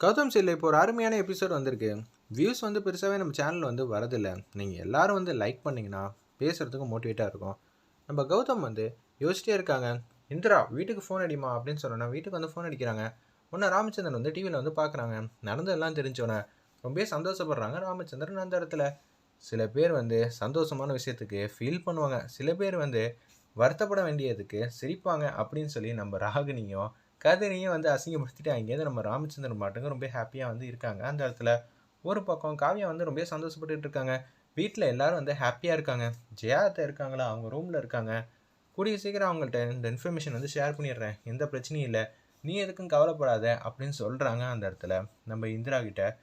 கௌதம் சில்ல இப்போ ஒரு அருமையான எபிசோட் வந்திருக்கு. வியூஸ் வந்து பெருசாகவே நம்ம சேனலில் வந்து வரதில்லை. நீங்கள் எல்லாரும் வந்து லைக் பண்ணிங்கன்னா பேசுகிறதுக்கு மோட்டிவேட்டாக இருக்கும். நம்ம கௌதம் வந்து யோசிச்சிட்டே இருக்காங்க. இந்திரா வீட்டுக்கு ஃபோன் அடிமா அப்படின்னு சொன்னோன்னா வீட்டுக்கு வந்து ஃபோன் அடிக்கிறாங்க. உன்ன ராமச்சந்திரன் வந்து டிவியில் வந்து பார்க்குறாங்க நடந்ததெல்லாம் தெரிஞ்சோன்னே ரொம்ப சந்தோஷப்படுறாங்க ராமச்சந்திரன் அந்த இடத்துல. சில பேர் வந்து சந்தோஷமான விஷயத்துக்கு ஃபீல் பண்ணுவாங்க. சில பேர் வந்து வருத்தப்பட வேண்டியதுக்கு சிரிப்பாங்க அப்படின்னு சொல்லி நம்ம ராகினியும் கதிரையும் வந்து அசிங்கப்படுத்திட்டு அங்கேருந்து நம்ம ராமச்சந்திரன் மாட்டுங்க ரொம்ப ஹாப்பியாக வந்து இருக்காங்க. அந்த இடத்துல ஒரு பக்கம் காவியா வந்து ரொம்ப சந்தோஷப்பட்டுட்டு இருக்காங்க. வீட்டில் எல்லாரும் வந்து ஹாப்பியாக இருக்காங்க. ஜெயாத்த இருக்காங்களா? அவங்க ரூமில் இருக்காங்க. கூடிய சீக்கிரம் அவங்கள்ட்ட இந்த இன்ஃபர்மேஷன் வந்து ஷேர் பண்ணிடுறேன். எந்த பிரச்சனையும் இல்லை. நீ எதுக்கும் கவலைப்படாத அப்படின்னு சொல்கிறாங்க அந்த இடத்துல. நம்ம இந்திரா கிட்ட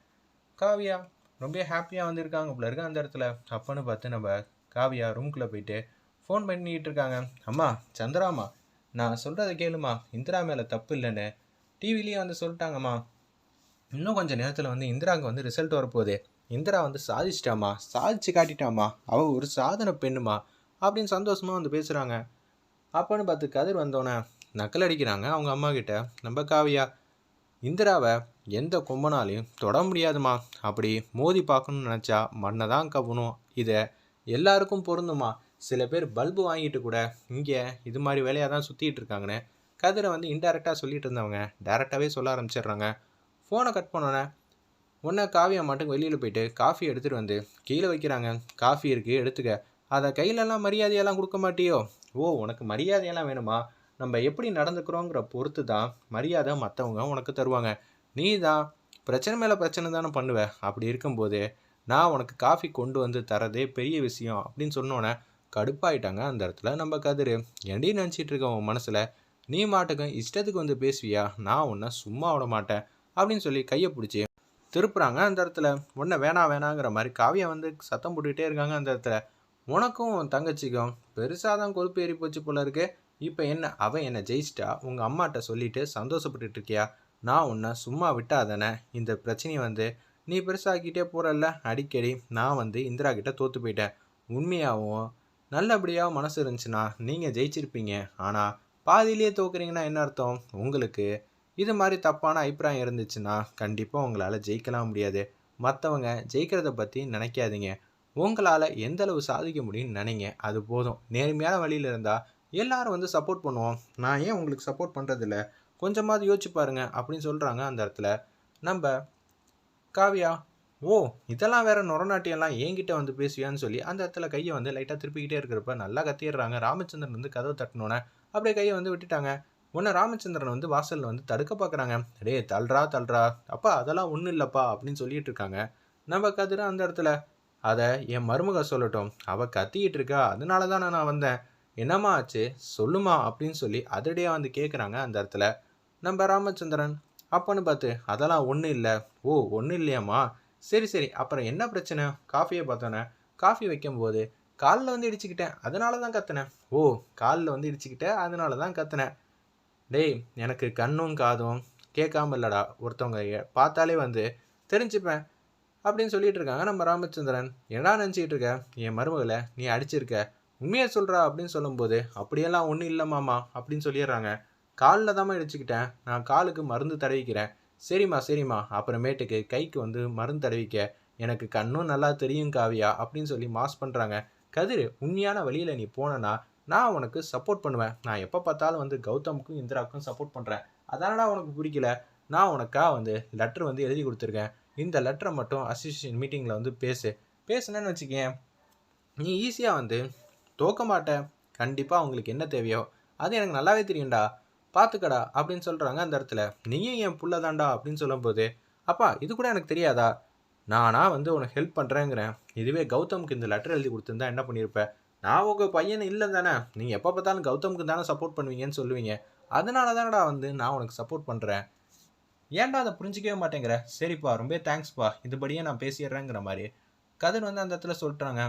காவியா ரொம்ப ஹாப்பியாக வந்து இருக்காங்க போல இருக்கு அந்த இடத்துல. அப்பன்னு பார்த்து நம்ம காவியா ரூம்குள்ளே போயிட்டு ஃபோன் பண்ணிக்கிட்டு இருக்காங்க. அம்மா சந்திராமா நான் சொல்கிறத கேளுமா? இந்திரா மேலே தப்பு இல்லைன்னு. டிவிலேயே வந்து சொல்லிட்டாங்கம்மா. இன்னும் கொஞ்சம் நேரத்தில் வந்து இந்திராவுக்கு வந்து ரிசல்ட் வரப்போகுது. இந்திரா வந்து சாதிச்சிட்டாமா சாதிச்சு காட்டிட்டாமா அவள் ஒரு சாதனை பெண்ணுமா? அப்படின்னு சந்தோஷமாக வந்து பேசுகிறாங்க அப்போன்னு பார்த்து கதிர் வந்தோன்னே நக்கல் அடிக்கிறாங்க அவங்க அம்மா கிட்ட. நம்ம காவியா இந்திராவை எந்த கொம்பனாலையும் தொட முடியாதுமா அப்படி மோதி பார்க்கணும்னு நினச்சா மண்ணை தான் கவணும் இதை எல்லாருக்கும் பொருந்துமா சில பேர் பல்பு வாங்கிட்டு கூட இங்கே இது மாதிரி வேலையாக தான் சுற்றிட்டு இருக்காங்கன்னு கதிரை வந்து இன்டெரக்டாக சொல்லிட்டு இருந்தவங்க. டேரெக்டாகவே சொல்ல ஆரம்பிச்சிடுறாங்க. ஃபோனை கட் பண்ணோன்னே உடனே காவியம் மட்டும் வெளியில் போயிட்டு காஃபி எடுத்துகிட்டு வந்து கீழே வைக்கிறாங்க. காஃபி இருக்குது எடுத்துக்க. அதை கையிலலாம் மரியாதையெல்லாம் கொடுக்க மாட்டியோ? ஓ உனக்கு மரியாதையெல்லாம் வேணுமா? நம்ம எப்படி நடந்துக்கிறோங்கிற பொறுத்து தான் மரியாதை மற்றவங்க உனக்கு தருவாங்க. நீ தான் பிரச்சனை மேலே பிரச்சனை தானே பண்ணுவ. அப்படி இருக்கும்போது நான் உனக்கு காஃபி கொண்டு வந்து தரதே பெரிய விஷயம் அப்படின்னு சொன்னோன்னே கடுப்பாயிட்டாங்க அந்த இடத்துல. நம்ம கதிர் எண்டி நினச்சிட்டு இருக்க உன் மனசில்? நீ மாட்டுக்கும் இஷ்டத்துக்கு வந்து பேசுவியா? நான் உன்னை சும்மா விட மாட்டேன் அப்படின்னு சொல்லி கையை பிடிச்சி திருப்புறாங்க அந்த இடத்துல. உன்னை வேணாம் வேணாங்கிற மாதிரி காவியம் வந்து சத்தம் போட்டுக்கிட்டே இருக்காங்க அந்த இடத்துல. உனக்கும் உன் தங்கச்சிக்கும் பெருசாக தான் கொழுப்பு ஏறி போச்சு போல இருக்கு. இப்போ என்ன? அவன் என்னை ஜெயிச்சிட்டா? உங்கள் அம்மாட்ட சொல்லிட்டு சந்தோஷப்பட்டுட்டு இருக்கியா? நான் உன்னை சும்மா விட்டாதானே இந்த பிரச்சனையை வந்து நீ பெருசாக்கிட்டே போகிறல்ல அடிக்கடி நான் வந்து இந்திரா கிட்ட தோற்று போயிட்டேன். உண்மையாகவும் நல்லபடியாக மனசு இருந்துச்சுன்னா நீங்கள் ஜெயிச்சிருப்பீங்க. ஆனால் பாதியிலேயே தோக்குறீங்கன்னா என்ன அர்த்தம்? உங்களுக்கு இது மாதிரி தப்பான அபிப்பிராயம் இருந்துச்சுன்னா கண்டிப்பாக உங்களால் ஜெயிக்கலாம் முடியாது. மற்றவங்க ஜெயிக்கிறத பற்றி நினைக்காதீங்க. உங்களால் எந்த அளவு சாதிக்க முடியும்னு நினைங்க. அது போதும். நேர்மையான வழியில் இருந்தால் எல்லாரும் வந்து சப்போர்ட் பண்ணுவோம். நான் ஏன் உங்களுக்கு சப்போர்ட் பண்ணுறதில்ல கொஞ்சமாவது யோசிச்சு பாருங்க. அப்படின்னு சொல்கிறாங்க அந்த இடத்துல. நம்ம காவியா ஓ இதெல்லாம் வேற நொரநாட்டியெல்லாம் என்கிட்ட வந்து பேசுவியான்னு சொல்லி அந்த இடத்துல கையை வந்து லைட்டாக திருப்பிக்கிட்டே இருக்கிறப்ப நல்லா கத்திடுறாங்க. ராமச்சந்திரன் வந்து கதவை தட்டினோன்னே அப்படியே கையை வந்து விட்டுட்டாங்க. உன்னை ராமச்சந்திரன் வந்து வாசலில் வந்து தடுக்க பார்க்குறாங்க. டே தள்ளுறா தள்ளுறா. அப்பா அதெல்லாம் ஒன்றும் இல்லைப்பா அப்படின்னு சொல்லிட்டு இருக்காங்க. நம்ம கதிர அந்த இடத்துல. அதை என் மருமக சொல்லட்டும். அவள் கத்திக்கிட்டு இருக்கா. அதனால தான் நான் வந்தேன். என்னம்மா ஆச்சு? சொல்லுமா அப்படின்னு சொல்லி அதிரடியாக வந்து கேட்குறாங்க அந்த இடத்துல. நம்ம ராமச்சந்திரன் அப்போன்னு பார்த்து அதெல்லாம் ஒன்றும் இல்லை. ஓ ஒன்றும் இல்லையாம்மா. சரி சரி. அப்புறம் என்ன பிரச்சனை? காஃபியை பார்த்தோன்னே காஃபி வைக்கும்போது காலில் வந்து இடிச்சுக்கிட்டேன். அதனால தான் கத்தினேன். ஓ காலில் வந்து இடிச்சுக்கிட்டேன் அதனால தான் கத்துனேன். டேய் எனக்கு கண்ணும் காதும் கேட்காம இல்லடா. ஒருத்தவங்க பார்த்தாலே வந்து தெரிஞ்சுப்பேன் அப்படின்னு சொல்லிட்டு இருக்காங்க நம்ம ராமச்சந்திரன். என்ன நினச்சிக்கிட்டு இருக்க? என் மருமகளை நீ அடிச்சிருக்க. உண்மையை சொல்கிறா அப்படின்னு சொல்லும்போது அப்படியெல்லாம் ஒன்றும் இல்லை மாமா அப்படின்னு சொல்லிடுறாங்க. காலில் தாம்மா இடிச்சுக்கிட்டேன். நான் காலுக்கு மருந்து தடவிக்கிறேன். சரிம்மா சரிம்மா. அப்புறமேட்டுக்கு கைக்கு வந்து மருந்து தடவிக்க எனக்கு கண்ணும் நல்லா தெரியும் காவியா அப்படின்னு சொல்லி மாஸ் பண்ணுறாங்க கதிர் உண்மையான வழியில் நீ போனனா நான் உனக்கு சப்போர்ட் பண்ணுவேன். நான் எப்போ பார்த்தாலும் வந்து கௌதமுக்கும் இந்திராவுக்கும் சப்போர்ட் பண்ணுறேன் அதானடா உனக்கு பிடிக்கல? நான் உனக்கா வந்து லெட்டர் வந்து எழுதி கொடுத்துருக்கேன். இந்த லெட்டரை மட்டும் அசோசியேஷன் மீட்டிங்கில் வந்து பேசு. பேசுனேன்னு வச்சுக்கேன். நீ ஈஸியாக வந்து தோக்க மாட்ட. கண்டிப்பாக அவங்களுக்கு என்ன தேவையோ அது எனக்கு நல்லாவே தெரியும்டா. பார்த்துக்கடா அப்படின்னு சொல்கிறாங்க அந்த இடத்துல. நீயும் என் புள்ள தாண்டா அப்படின்னு சொல்லும்போது அப்பா இது கூட எனக்கு தெரியாதா? நானா வந்து உனக்கு ஹெல்ப் பண்ணுறேங்கிறேன் இதுவே கௌதமுக்கு இந்த லெட்டர் எழுதி கொடுத்துருந்தா என்ன பண்ணியிருப்பேன் நான் உங்கள் பையன் இல்லை தானே. நீங்கள் எப்போ பார்த்தாலும் கௌதமுக்கு தானே சப்போர்ட் பண்ணுவீங்கன்னு சொல்லுவீங்க. அதனால தானடா வந்து நான் உனக்கு சப்போர்ட் பண்ணுறேன் ஏன்டா அதை புரிஞ்சிக்கவே மாட்டேங்கிற? சரிப்பா ரொம்ப தேங்க்ஸ்ப்பா இதுபடியே நான் பேசிடுறேங்கிற மாதிரி. கதிர் வந்து அந்த இடத்துல சொல்லிட்டாங்க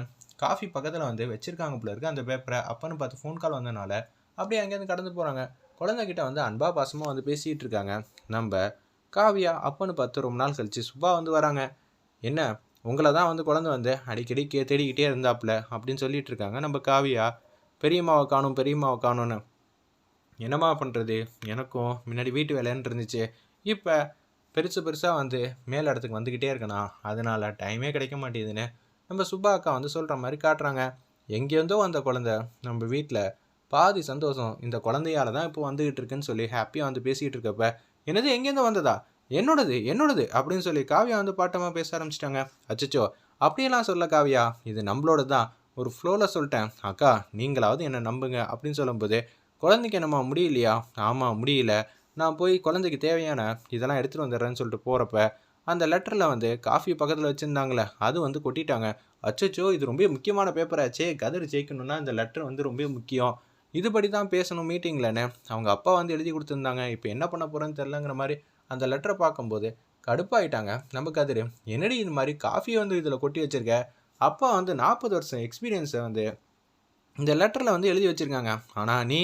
காஃபி பக்கத்தில் வந்து வச்சுருக்காங்க போல இருக்குது அந்த பேப்பரை அப்பன்னு பார்த்து ஃபோன் கால் வந்தனால அப்படியே அங்கேருந்து கடந்து போகிறாங்க குழந்தைகிட்ட வந்து அன்பா பாசமாக வந்து பேசிகிட்டு இருக்காங்க. நம்ம காவியா அப்பன்னு பார்த்து ரொம்ப நாள் கழிச்சு சுப்பா வந்து வராங்க. என்ன உங்களை தான் வந்து குழந்தை வந்து அடிக்கடி கே தேடிக்கிட்டே இருந்தாப்புல அப்படின்னு சொல்லிட்டு இருக்காங்க நம்ம காவியா. பெரியம்மாவை காணும் பெரியம்மாவை காணும்னு. என்னம்மா பண்ணுறது எனக்கும் முன்னாடி வீட்டு வேலைன்னு இருந்துச்சு. இப்போ பெருசு பெருசாக வந்து மேல் இடத்துக்கு வந்துக்கிட்டே இருக்கணா அதனால் டைமே கிடைக்க மாட்டேங்குதுன்னு நம்ம சுப்பா அக்கா வந்து சொல்கிற மாதிரி காட்டுறாங்க. எங்கேருந்தோ அந்த குழந்தை நம்ம வீட்டில் பாதி சந்தோஷம் இந்த குழந்தையால தான் இப்போ வந்துகிட்டு இருக்குன்னு சொல்லி ஹாப்பியாக வந்து பேசிகிட்டு இருக்கப்ப என்னது எங்கேருந்து வந்ததா? என்னோடது என்னோடது அப்படின்னு சொல்லி காவியா வந்து பாட்டமாக பேச ஆரம்பிச்சிட்டாங்க. அச்சச்சோ அப்படியெல்லாம் சொல்ல காவியா இது நம்மளோட தான். ஒரு ஃப்ளோவில் சொல்லிட்டேன் அக்கா நீங்களாவது என்னை நம்புங்க அப்படின்னு சொல்லும்போது குழந்தைக்கு என்னம்மா முடியலையா? ஆமாம் முடியல. நான் போய் குழந்தைக்கு தேவையான இதெல்லாம் எடுத்துகிட்டு வந்துடுறேன்னு சொல்லிட்டு போகிறப்ப அந்த லெட்டரில் வந்து காஃபி பக்கத்தில் வச்சுருந்தாங்களே அது வந்து கொட்டிட்டாங்க. அச்சச்சோ இது ரொம்ப முக்கியமான பேப்பராச்சே கதிர் ஜெயிக்கணும்னா இந்த லெட்டர் வந்து ரொம்ப முக்கியம். இதுபடி தான் பேசணும் மீட்டிங்லன்னு அவங்க அப்பா வந்து எழுதி கொடுத்துருந்தாங்க. இப்போ என்ன பண்ண போகிறேன்னு தெரிலங்கிற மாதிரி அந்த லெட்டரை பார்க்கும்போது கடுப்பாயிட்டாங்க. நம்ம கதிர் என்னடி இது மாதிரி காஃபியை வந்து இதில் கொட்டி வச்சுருக்க? அப்பா வந்து நாற்பது வருஷம் எக்ஸ்பீரியன்ஸை வந்து இந்த லெட்டரில் வந்து எழுதி வச்சுருக்காங்க. ஆனால் நீ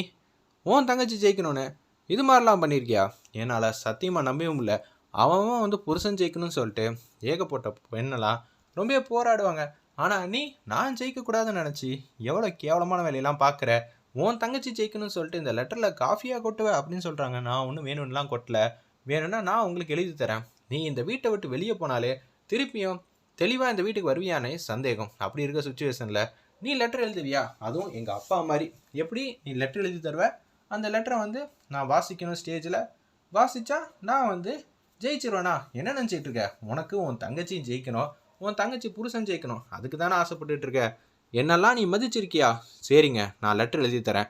ஓன் தங்கச்சி ஜெயிக்கணும்னு இது மாதிரிலாம் பண்ணியிருக்கியா என்னால் சத்தியமாக நம்பவும் இல்லை அவன் அவன் வந்து புருஷன் ஜெயிக்கணும்னு சொல்லிட்டு ஏகப்பட்ட பெண்ணெல்லாம் ரொம்ப போராடுவாங்க. ஆனால் நீ நான் ஜெயிக்கக்கூடாதுன்னு நினச்சி எவ்வளோ கேவலமான வேலையெல்லாம் பார்க்குற? உன் தங்கச்சி ஜெயிக்கணும்னு சொல்லிட்டு இந்த லெட்டரில் காஃபியாக கொட்டுவேன் அப்படின்னு சொல்கிறாங்க நான் ஒன்றும் வேணும்லாம் கொட்டல. வேணும்னா நான் உங்களுக்கு எழுதி தரேன். நீ இந்த வீட்டை விட்டு வெளியே போனாலே திருப்பியும் தெளிவாக இந்த வீட்டுக்கு வருவியானே சந்தேகம். அப்படி இருக்க சுச்சுவேஷனில் நீ லெட்டர் எழுதுவியா? அதுவும் எங்கள் அப்பா மாதிரி. எப்படி நீ லெட்டர் எழுதி தருவ? அந்த லெட்டரை வந்து நான் வாசிக்கணும் ஸ்டேஜில் வாசித்தா நான் வந்து ஜெயிச்சிருவேனா? என்ன நினச்சிட்டு இருக்க? உனக்கு உன் தங்கச்சியும் ஜெயிக்கணும். உன் தங்கச்சி புருஷன் ஜெயிக்கணும். அதுக்கு தானே ஆசைப்பட்டுட்டு இருக்க? என்னெல்லாம் நீ மதிச்சிருக்கியா? சரிங்க நான் லெட்டர் எழுதி தரேன்.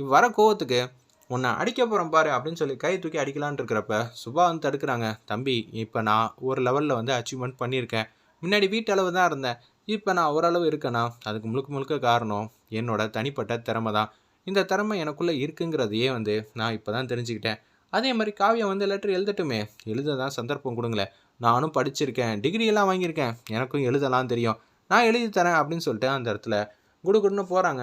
இவ் வர கோவத்துக்கு உன்னை அடிக்க போகிறேன் பாரு அப்படின்னு சொல்லி கை தூக்கி அடிக்கலான்னு இருக்கிறப்ப சுபா வந்து தடுக்கிறாங்க. தம்பி இப்போ நான் ஒரு லெவலில் வந்து அச்சீவ்மெண்ட் பண்ணியிருக்கேன். முன்னாடி வீட்டளவு தான் இருந்தேன். இப்போ நான் ஓரளவு இருக்கேனா? அதுக்கு முழுக்க முழுக்க காரணம் என்னோட தனிப்பட்ட திறமை தான். இந்த திறமை எனக்குள்ளே இருக்குங்கிறதையே வந்து நான் இப்போ தான் தெரிஞ்சுக்கிட்டேன். அதே மாதிரி காவியம் வந்து லெட்டர் எழுதட்டுமே. எழுத தான் சந்தர்ப்பம் கொடுங்களேன். நானும் படிச்சிருக்கேன். டிகிரியெல்லாம் வாங்கியிருக்கேன். எனக்கும் எழுதலாம் தெரியும். நான் எழுதி தரேன் அப்படின்னு சொல்லிட்டு அந்த இடத்துல குடுகுடுன்னு போகிறாங்க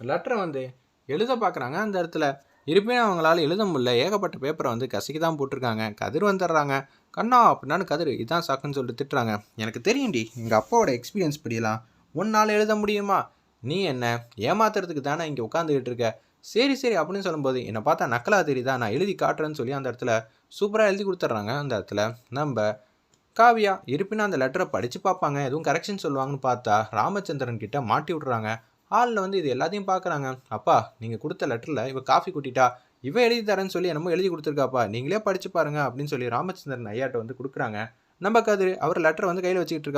லெட்டரை வந்து எழுத பார்க்குறாங்க அந்த இடத்துல. இருப்பினும் அவங்களால எழுத முடியல. ஏகப்பட்ட பேப்பரை வந்து கசக்கி தான் போட்டிருக்காங்க. கதிர் வந்துடுறாங்க. கண்ணா அப்படின்னான்னு கதிர் இதான் சாக்குன்னு சொல்லிட்டு திட்டுறாங்க. எனக்கு தெரியும்டி எங்கள் அப்பாவோட எக்ஸ்பீரியன்ஸ் படியலாம் உன்னால் எழுத முடியுமா? நீ என்ன? ஏமாத்துறதுக்கு தானே இங்கே உட்காந்துக்கிட்டு இருக்க? சரி சரி அப்படின்னு சொல்லும்போது என்னை பார்த்தா நக்கலா தெரியுதா? நான் எழுதி காட்டுறேன்னு சொல்லி அந்த இடத்துல சூப்பராக எழுதி கொடுத்துட்றாங்க அந்த இடத்துல. நம்ம காவியா இருப்பினும் அந்த லெட்டரை படித்து பார்ப்பாங்க. எதுவும் கரெக்ஷன் சொல்லுவாங்கன்னு பார்த்தா ராமச்சந்திரன் கிட்ட மாட்டி விட்றாங்க. ஹாலில் வந்து இது எல்லாத்தையும் பார்க்குறாங்க. அப்பா நீங்கள் கொடுத்த லெட்டரில் இவ காஃபி கூட்டிட்டா இவன் எழுதி தரேன்னு சொல்லி என்னமோ எழுதி கொடுத்துருக்காப்பா. நீங்களே படிச்சு பாருங்க அப்படின்னு சொல்லி ராமச்சந்திரன் ஐயாட்ட வந்து கொடுக்குறாங்க. நம்ம கதிர் அவர் லெட்டரை வந்து கையில் வச்சுக்கிட்டு இருக்கா